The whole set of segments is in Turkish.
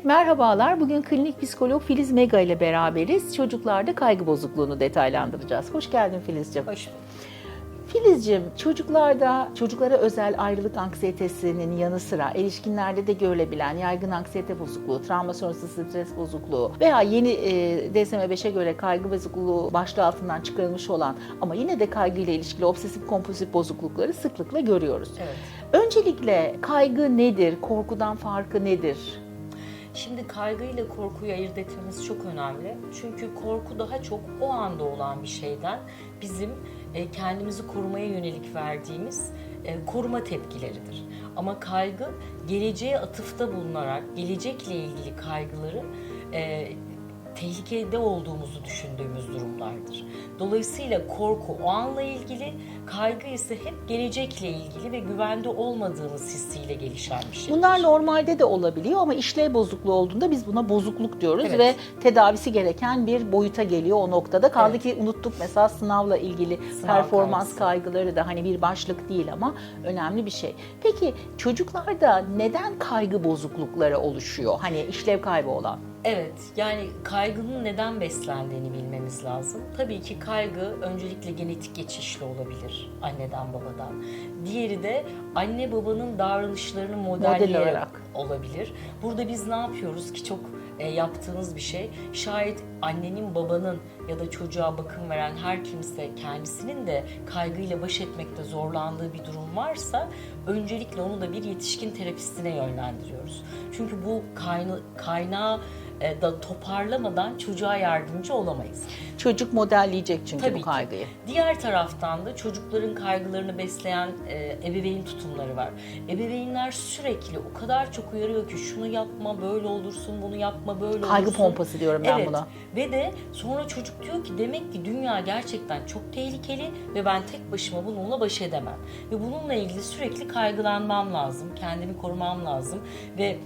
Evet merhabalar. Bugün klinik psikolog Filiz Mega ile beraberiz. Çocuklarda kaygı bozukluğunu detaylandıracağız. Hoş geldin Filizciğim. Hoş bulduk. Filizciğim çocuklarda çocuklara özel ayrılık anksiyetesinin yanı sıra erişkinlerde de görülebilen yaygın anksiyete bozukluğu, travma sonrası stres bozukluğu veya yeni e, DSM-5'e göre kaygı bozukluğu başlığı altından çıkarılmış olan ama yine de kaygıyla ilişkili obsesif kompulsif bozuklukları sıklıkla görüyoruz. Evet. Öncelikle kaygı nedir? Korkudan farkı nedir? Şimdi kaygı ile korkuyu ayırt etmemiz çok önemli. Çünkü korku daha çok o anda olan bir şeyden bizim e, kendimizi korumaya yönelik verdiğimiz e, koruma tepkileridir. Ama kaygı geleceğe atıfta bulunarak gelecekle ilgili kaygıları e, tehlikede olduğumuzu düşündüğümüz durumlardır. Dolayısıyla korku o anla ilgili, kaygı ise hep gelecekle ilgili ve güvende olmadığımız hissiyle gelişen bir şeydir. Bunlar normalde de olabiliyor ama işlev bozukluğu olduğunda biz buna bozukluk diyoruz Evet. ve tedavisi gereken bir boyuta geliyor o noktada. Kaldı Evet. ki unuttuk mesela sınavla ilgili Sınav performans kaygısı. kaygıları da hani bir başlık değil ama önemli bir şey. Peki çocuklarda neden kaygı bozuklukları oluşuyor? Hani işlev kaybı olan. Evet, yani kaygının neden beslendiğini bilmemiz lazım. Tabii ki kaygı öncelikle genetik geçişli olabilir anneden babadan. Diğeri de anne babanın davranışlarını modelleyerek olarak. olabilir. Burada biz ne yapıyoruz ki çok e, yaptığımız bir şey. Şayet annenin, babanın ya da çocuğa bakım veren her kimse kendisinin de kaygıyla baş etmekte zorlandığı bir durum varsa öncelikle onu da bir yetişkin terapistine yönlendiriyoruz. Çünkü bu kayna- kaynağı da toparlamadan çocuğa yardımcı olamayız. Çocuk modelleyecek çünkü Tabii bu ki. kaygıyı. Diğer taraftan da çocukların kaygılarını besleyen e, ebeveyn tutumları var. Ebeveynler sürekli o kadar çok uyarıyor ki şunu yapma, böyle olursun, bunu yapma, böyle Kaygı olursun. pompası diyorum ben evet. buna. Ve de sonra çocuk diyor ki demek ki dünya gerçekten çok tehlikeli ve ben tek başıma bununla baş edemem. Ve bununla ilgili sürekli kaygılanmam lazım, kendimi korumam lazım ve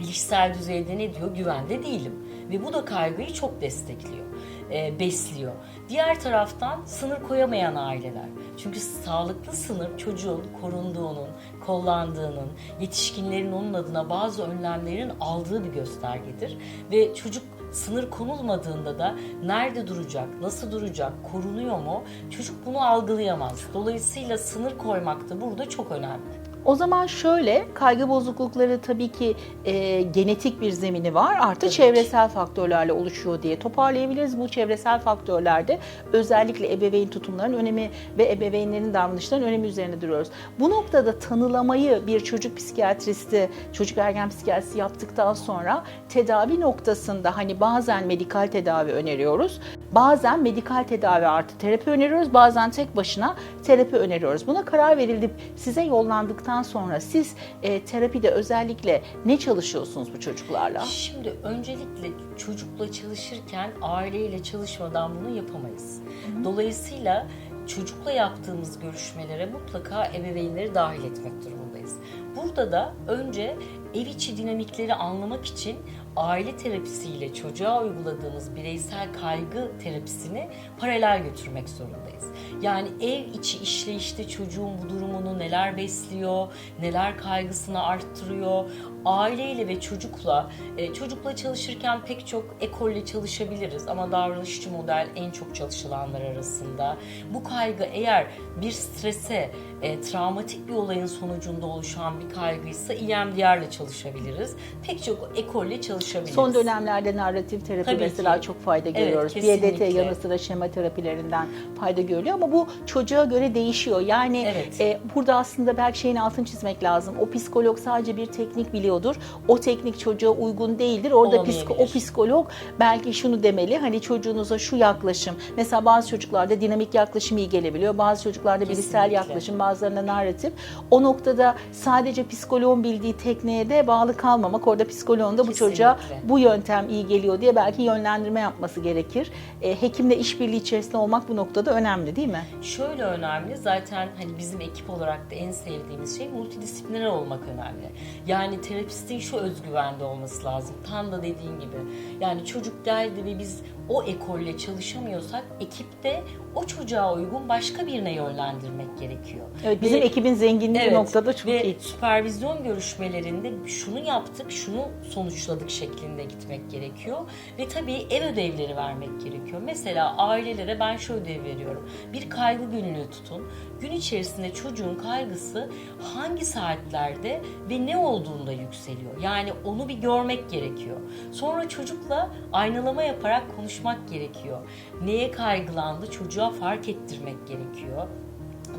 bilişsel düzeyde ne diyor? Güvende değilim. Ve bu da kaygıyı çok destekliyor, e, besliyor. Diğer taraftan sınır koyamayan aileler. Çünkü sağlıklı sınır çocuğun korunduğunun, kollandığının, yetişkinlerin onun adına bazı önlemlerin aldığı bir göstergedir. Ve çocuk sınır konulmadığında da nerede duracak, nasıl duracak, korunuyor mu? Çocuk bunu algılayamaz. Dolayısıyla sınır koymak da burada çok önemli. O zaman şöyle kaygı bozuklukları tabii ki e, genetik bir zemini var artı Tabii çevresel faktörlerle oluşuyor diye toparlayabiliriz. Bu çevresel faktörlerde özellikle ebeveyn tutumlarının önemi ve ebeveynlerin davranışlarının önemi üzerine duruyoruz. Bu noktada tanılamayı bir çocuk psikiyatristi, çocuk ergen psikiyatristi yaptıktan sonra tedavi noktasında hani bazen medikal tedavi öneriyoruz. Bazen medikal tedavi artı terapi öneriyoruz. Bazen tek başına terapi öneriyoruz. Buna karar verilip size yollandıktan sonra siz e, terapide özellikle ne çalışıyorsunuz bu çocuklarla? Şimdi öncelikle çocukla çalışırken aileyle çalışmadan bunu yapamayız. Dolayısıyla çocukla yaptığımız görüşmelere mutlaka ebeveynleri dahil etmek durumundayız. Burada da önce ev içi dinamikleri anlamak için aile terapisiyle çocuğa uyguladığımız bireysel kaygı terapisini paralel götürmek zorundayız. Yani ev içi işleyişte çocuğun bu durumunu neler besliyor, neler kaygısını arttırıyor, aileyle ve çocukla, e, çocukla çalışırken pek çok ekolle çalışabiliriz ama davranışçı model en çok çalışılanlar arasında. Bu kaygı eğer bir strese, e, travmatik bir olayın sonucunda oluşan bir kaygıysa EMDR'le çalışabiliriz. Pek çok ekolle çalışabiliriz. Son dönemlerde narratif terapi Tabii mesela ki. çok fayda Evet, görüyoruz. kesinlikle. BDT yanı sıra şema terapilerinden fayda görülüyor ama bu çocuğa göre değişiyor. Yani Evet. e, burada aslında belki şeyin altını çizmek lazım. O psikolog sadece bir teknik biliyordur. O teknik çocuğa uygun değildir. Orada psiko, o psikolog belki şunu demeli. Hani çocuğunuza şu yaklaşım. Mesela bazı çocuklarda dinamik yaklaşım iyi gelebiliyor. Bazı çocuklarda bilişsel Kesinlikle. yaklaşım, bazılarında narratif. O noktada sadece psikoloğun bildiği tekniğe de bağlı kalmamak. Orada psikoloğun da bu çocuğa bu yöntem iyi geliyor diye belki yönlendirme yapması gerekir. E, hekimle işbirliği içerisinde olmak bu noktada önemli değil mi? Şöyle önemli zaten hani bizim ekip olarak da en sevdiğimiz şey multidisipliner olmak önemli. Yani terapistin şu özgüvende olması lazım. Tam da dediğin gibi. Yani çocuk geldi ve biz o ekolle çalışamıyorsak ekipte o çocuğa uygun başka birine yönlendirmek gerekiyor. Evet, bizim Ve- ekibin zenginliği Evet, noktada çok ve iyi. süpervizyon görüşmelerinde şunu yaptık, şunu sonuçladık şeklinde gitmek gerekiyor. Ve tabii ev ödevleri vermek gerekiyor. Mesela ailelere ben şu ödev veriyorum. Bir kaygı günlüğü tutun. Gün içerisinde çocuğun kaygısı hangi saatlerde ve ne olduğunda yükseliyor. Yani onu bir görmek gerekiyor. Sonra çocukla aynalama yaparak konuşmak gerekiyor. Neye kaygılandı çocuğa fark ettirmek gerekiyor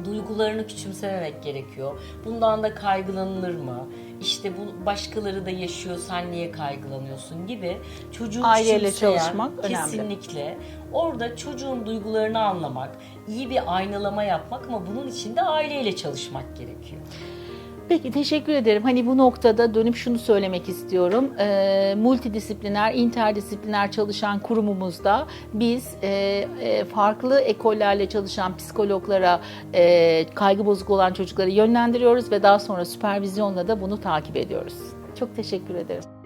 duygularını küçümsememek gerekiyor. Bundan da kaygılanılır mı? İşte bu başkaları da yaşıyor, sen niye kaygılanıyorsun gibi çocuğu Aileyle çalışmak önemli. Kesinlikle. Orada çocuğun duygularını anlamak, iyi bir aynalama yapmak ama bunun için de aileyle çalışmak gerekiyor. Peki teşekkür ederim. Hani bu noktada dönüp şunu söylemek istiyorum. Ee, multidisipliner, interdisipliner çalışan kurumumuzda biz e, e, farklı ekollerle çalışan psikologlara e, kaygı bozukluğu olan çocukları yönlendiriyoruz ve daha sonra süpervizyonla da bunu takip ediyoruz. Çok teşekkür ederim.